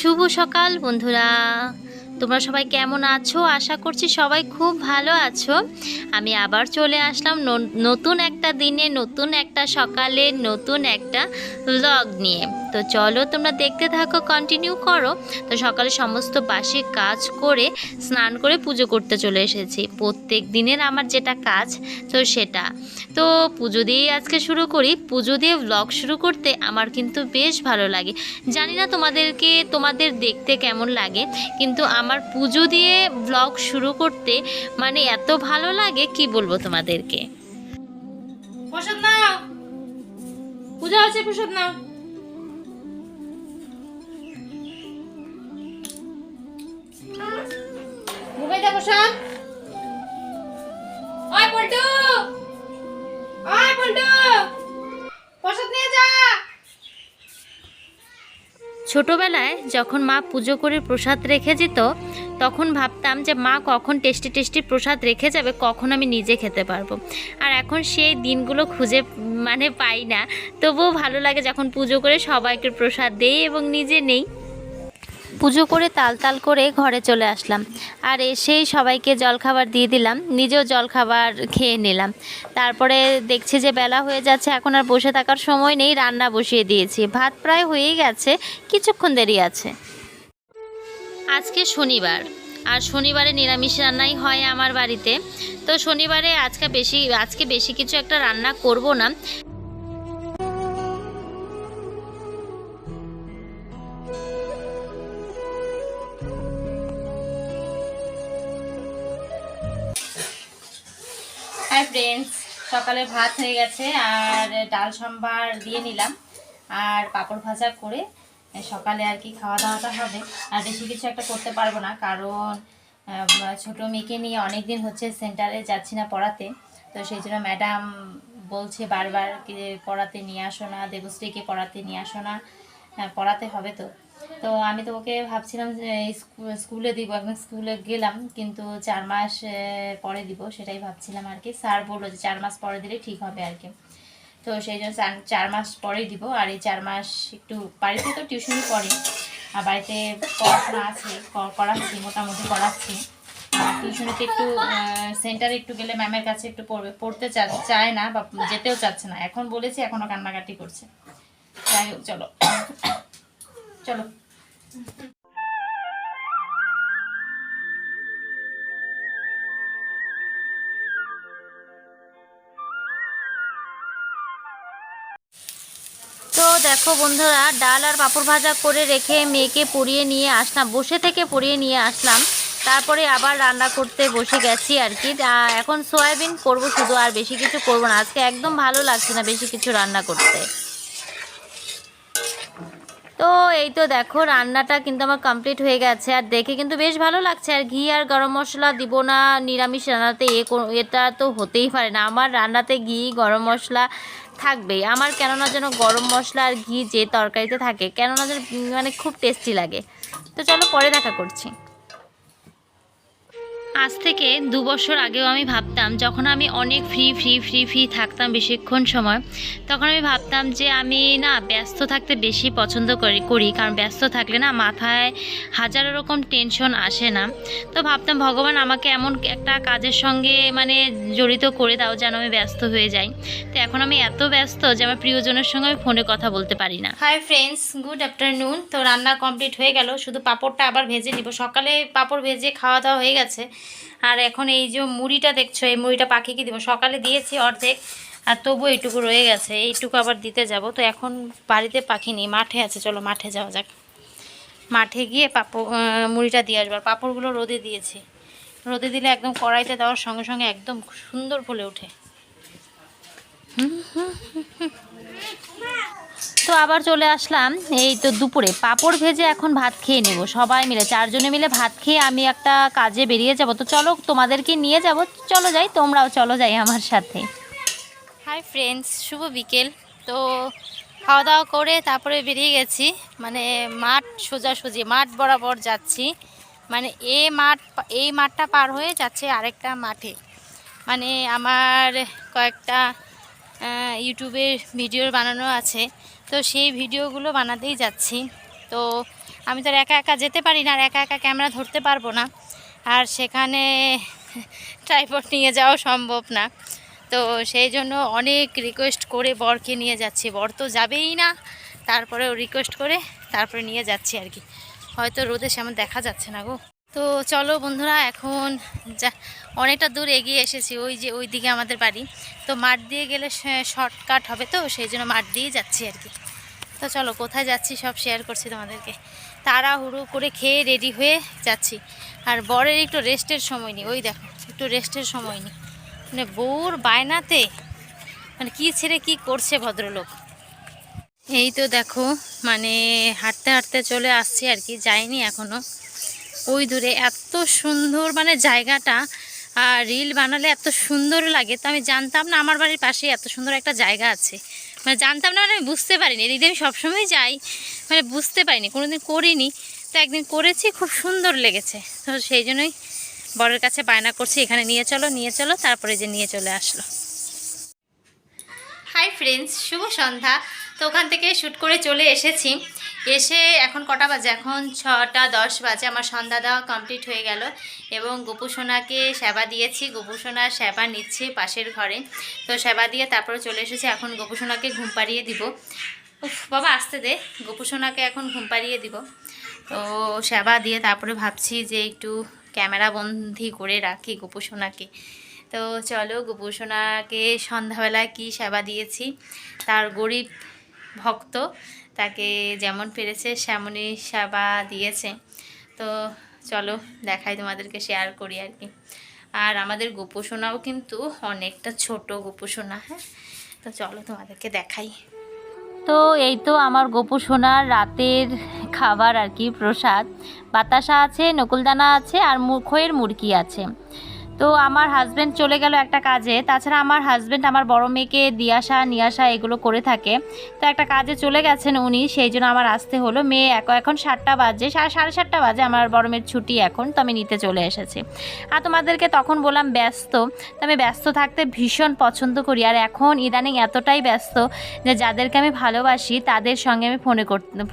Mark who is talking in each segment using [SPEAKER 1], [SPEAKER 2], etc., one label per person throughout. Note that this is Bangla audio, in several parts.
[SPEAKER 1] শুভ সকাল, বন্ধুরা। তোমরা সবাই কেমন আছো? আশা করছি সবাই খুব ভালো আছো। আমি আবার চলে আসলাম নতুন একটা দিনে, নতুন একটা সকালে, নতুন একটা ব্লগ নিয়ে। তো চলো তোমরা দেখতে থাকো কন্টিনিউ করো। তো সকালে সমস্ত বাসি কাজ করে, স্নান করে পুজো করতে চলে এসেছি। প্রত্যেক দিনের আমার যেটা কাজ, তো সেটা। তো পুজো দিয়েই আজকে শুরু করি। পুজো দিয়ে ব্লগ শুরু করতে আমার কিন্তু বেশ ভালো লাগে। জানি না তোমাদেরকে, তোমাদের দেখতে কেমন লাগে, কিন্তু আমার পুজো দিয়ে ব্লগ শুরু করতে মানে এত ভালো লাগে, কি বলব তোমাদেরকে?
[SPEAKER 2] প্রসাদ নাও। পূজা আছে প্রসাদ নাও। প্রসাদ ওই পল্টু। ওই পল্টু। প্রসাদ নিয়ে যা।
[SPEAKER 1] ছোটোবেলায় যখন মা পুজো করে প্রসাদ রেখে যেত তখন ভাবতাম যে মা কখন টেস্টি টেস্টি প্রসাদ রেখে যাবে, কখন আমি নিজে খেতে পারব। আর এখন সেই দিনগুলো খুঁজে মানে পাই না। তবুও ভালো লাগে যখন পুজো করে সবাইকে প্রসাদ দেই এবং নিজে নেই। পুজো করে তাল তাল করে ঘরে চলে আসলাম। আর এসেই সবাইকে জলখাবার দিয়ে দিলাম, নিজেও জলখাবার খেয়ে নিলাম। তারপরে দেখছি যে বেলা হয়ে যাচ্ছে, এখন আর বসে থাকার সময় নেই, রান্না বসিয়ে দিয়েছি। ভাত প্রায় হয়েই গেছে, কিছুক্ষণ দেরি আছে। আজকে শনিবার, আর শনিবারে নিরামিষ রান্নাই হয় আমার বাড়িতে। তো শনিবারে আজকে বেশি আজকে বেশি কিছু একটা রান্না করব না।
[SPEAKER 2] হাই ফ্রেন্ডস সকালে ভাত হয়ে গেছে আর ডাল সম্বার দিয়ে নিলাম আর পাঁপড় ভাজা করে সকালে আর কি খাওয়া দাওয়াটা হবে। আর বেশি কিছু একটা করতে পারব না কারণ ছোট মেয়েকে নিয়ে অনেক দিন হচ্ছে সেন্টারে যাচ্ছি না পড়াতে। তো সেই জন্য ম্যাডাম বলছে বারবার কি পড়াতে নিয়ে আসো না, দেবশ্রীকে পড়াতে নিয়ে আসো না। হ্যাঁ, পড়াতে হবে তো। তো আমি তো ওকে ভাবছিলাম যে স্কু- স্কুলে দিব একদম স্কুলে গেলাম কিন্তু চার মাস পরে দিব সেটাই ভাবছিলাম আর কি। স্যার বলল যে চার মাস পরে দিলে ঠিক হবে আর কি। তো সেই জন্য চার- মাস পরেই দিব আর এই চার মাস একটু বাড়িতে তো টিউশনই পড়ে। আর বাড়িতে পড়াশোনা আছে করাচ্ছি মোটামুটি করাচ্ছি। টিউশনিতে একটু সেন্টারে একটু গেলে ম্যামের কাছে একটু পড়বে পড়তে চায় না বা যেতেও চাচ্ছে না। এখন বলেছি এখনও কান্নাকাটি করছে। যাই হোক, চলো। চলো।
[SPEAKER 1] তো দেখো বন্ধুরা, ডাল আর পাঁপড় ভাজা করে রেখে মেয়েকে পরিয়ে নিয়ে আসলাম, বসে থেকে পরিয়ে নিয়ে আসলাম। তারপরে আবার রান্না করতে বসে গেছি আর কি। এখন সয়াবিন করব শুধু, আর বেশি কিছু করব না। আজকে একদম ভালো লাগছে না বেশি কিছু রান্না করতে। তো এই তো দেখো, রান্নাটা কিন্তু আমার কমপ্লিট হয়ে গেছে। আর দেখে কিন্তু বেশ ভালো লাগছে। আর ঘি আর গরম মশলা দিব না, নিরামিষ রান্নাতে এ এটা তো হতেই পারে না। আমার রান্নাতে ঘি, গরম মশলা থাকবেই। আমার কেননা যেন গরম মশলা আর ঘি যে তরকারিতে থাকে, কেননা যেন মানে খুব টেস্টি লাগে। তো চলো পরে দেখা করছি। আজ থেকে দু বছর আগেও আমি ভাবতাম, যখন আমি অনেক ফ্রি ফ্রি ফ্রি ফ্রি থাকতাম বেশিক্ষণ সময়, তখন আমি ভাবতাম যে আমি না ব্যস্ত থাকতে বেশি পছন্দ করি করি। কারণ ব্যস্ত থাকলে না মাথায় হাজারো রকম টেনশন আসে না। তো ভাবতাম, ভগবান, আমাকে এমন একটা কাজের সঙ্গে মানে জড়িত করে দাও যেন আমি ব্যস্ত হয়ে যাই। তো এখন আমি এত ব্যস্ত যে আমার প্রিয়জনের সঙ্গে আমি ফোনে কথা বলতে পারি না।
[SPEAKER 2] হাই ফ্রেন্ডস গুড আফটারনুন তো রান্না কমপ্লিট হয়ে গেল। শুধু পাঁপড়টা আবার ভেজে নিব। সকালে পাঁপড় ভেজে খাওয়া দাওয়া হয়ে গেছে। আর এখন এই যে মুড়িটা দেখছ, এই মুড়িটা পাখিকে দিব। সকালে দিয়েছি অর্ধেক, আর তবু এইটুকু রয়ে গেছে। এইটুকু আবার দিতে যাব। তো এখন বাড়িতে পাখি নেই, মাঠে আছে। চলো মাঠে যাওয়া যাক। মাঠে গিয়ে পাপড় মুড়িটা দিয়ে আসব। আর পাঁপড়গুলো রোদে দিয়েছি। রোদে দিলে একদম কড়াইতে দেওয়ার সঙ্গে সঙ্গে একদম সুন্দর ফুলে ওঠে।
[SPEAKER 1] তো আবার চলে আসলাম। এই তো দুপুরে পাঁপড় ভেজে এখন ভাত খেয়ে নেব। সবাই মিলে, চারজনে মিলে ভাত খেয়ে আমি একটা কাজে বেরিয়ে যাব। তো চলো তোমাদেরকে নিয়ে যাব। চলো যাই, তোমরাও চলো যাই আমার সাথে।
[SPEAKER 2] হাই ফ্রেন্ডস শুভ বিকেল। তো খাওয়া দাওয়া করে তারপরে বেরিয়ে গেছি। মানে মাঠ সোজাসুজি, মাঠ বরাবর যাচ্ছি। মানে এ মাঠ, এই মাঠটা পার হয়ে যাচ্ছে আরেকটা মাঠে। মানে আমার কয়েকটা ইউটিউবে ভিডিও বানানো আছে। তো সেই ভিডিওগুলো বানাতেই যাচ্ছি। তো আমি তো আর একা একা যেতে পারি না, আর একা একা ক্যামেরা ধরতে পারব না। আর সেখানে ট্রাইপড নিয়ে যাওয়া সম্ভব না। তো সেই জন্য অনেক রিকোয়েস্ট করে বরকে নিয়ে যাচ্ছি। বর তো যাবেই না। তারপরেও রিকোয়েস্ট করে তারপরে নিয়ে যাচ্ছি আর কি। হয়তো রোদে সেমন দেখা যাচ্ছে না গো। তো চলো বন্ধুরা, এখন যা, অনেকটা দূর এগিয়ে এসেছি, ওই যে ওই দিকে আমাদের বাড়ি। তো মাঠ দিয়ে গেলে শর্টকাট হবে তো, সেই জন্য মাঠ দিয়েই যাচ্ছি আর কি। তো চলো, কোথায় যাচ্ছি সব শেয়ার করছি তোমাদেরকে। তাড়াহুড়ো করে খেয়ে রেডি হয়ে যাচ্ছি। আর বরের একটু রেস্টের সময় নেই, ওই দেখো, একটু রেস্টের সময় নেই। মানে বউর বায়নাতে মানে কি ছেড়ে কি করছে ভদ্রলোক। এই তো দেখো মানে হাঁটতে হাঁটতে চলে আসছি আর কি, যাইনি এখনও। ওই দূরে এত সুন্দর মানে জায়গাটা, আর রিল বানালে এত সুন্দর লাগে। তো আমি জানতাম না আমার বাড়ির পাশে এত সুন্দর একটা জায়গা আছে। মানে জানতাম না মানে আমি বুঝতে পারিনি। এদিকে আমি সবসময় যাই মানে বুঝতে পারিনি, কোনোদিন করিনি। তো একদিন করেছি, খুব সুন্দর লেগেছে। তো সেই জন্যই বরের কাছে বায়না করছি, এখানে নিয়ে চলো নিয়ে চলো, তারপরে যে নিয়ে চলে আসলো। হাই ফ্রেন্ডস শুভ সন্ধ্যা। তো ওখান থেকে শ্যুট করে চলে এসেছি। এসে এখন কটা বাজে? এখন ছটা দশ বাজে। আমার সন্ধ্যা দেওয়া কমপ্লিট হয়ে গেল এবং গোপুসোনাকে সেবা দিয়েছি। গোপুসোনা সেবা নিচ্ছে পাশের ঘরে। তো সেবা দিয়ে তারপরে চলে এসেছি। এখন গোপুসোনাকে ঘুম পাড়িয়ে দিব। উফ, বাবা, আসতে দে। গোপুসোনাকে এখন ঘুম পাড়িয়ে দিব। তো সেবা দিয়ে তারপরে ভাবছি যে একটু ক্যামেরা বন্দি করে রাখি গোপুসোনাকে তো চলো গোপুসোনাকে সন্ধ্যাবেলায় কি সেবা দিয়েছি? তার গরিব ভক্ত। তাকে যেমন পেরেছে সেমনই সেবা দিয়েছে। তো চলো দেখাই তোমাদেরকে শেয়ার করি আর কি। আর আমাদের গোপুসোনাও কিন্তু অনেকটা ছোট গোপুসোনা হ্যাঁ? তো চলো তোমাদেরকে দেখাই। তো এই তো আমার গোপু সোনার রাতের খাবার আর কি, প্রসাদ। বাতাসা আছে, নকুলদানা আছে, আর খইয়ের মুরগি আছে। তো আমার হাজব্যান্ড চলে গেল একটা কাজে। তাছাড়া আমার হাজব্যান্ড আমার বড় মেয়েকে দিয়ে আসা, নিয়ে আসা, এগুলো করে থাকে। তো একটা কাজে চলে গেছেন উনি, সেই জন্য আমার আসতে হলো। মেয়ে এখন সাতটা বাজে সাড়ে সাতটা বাজে আমার বড় মেয়ের ছুটি এখন, তো আমি নিতে চলে এসেছি। আর তোমাদেরকে তখন বললাম ব্যস্ত, তো আমি ব্যস্ত থাকতে ভীষণ পছন্দ করি। আর এখন ইদানিং এতটাই ব্যস্ত যে যাদেরকে আমি ভালোবাসি, তাদের সঙ্গে আমি ফোনে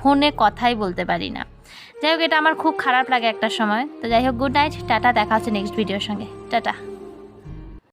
[SPEAKER 2] ফোনে কথাই বলতে পারি না। যাই হোক, এটা আমার খুব খারাপ লাগে একটা সময়। তো যাই হোক গুড নাইট টাটা, দেখা হচ্ছে নেক্সট ভিডিওর সঙ্গে। টাটা।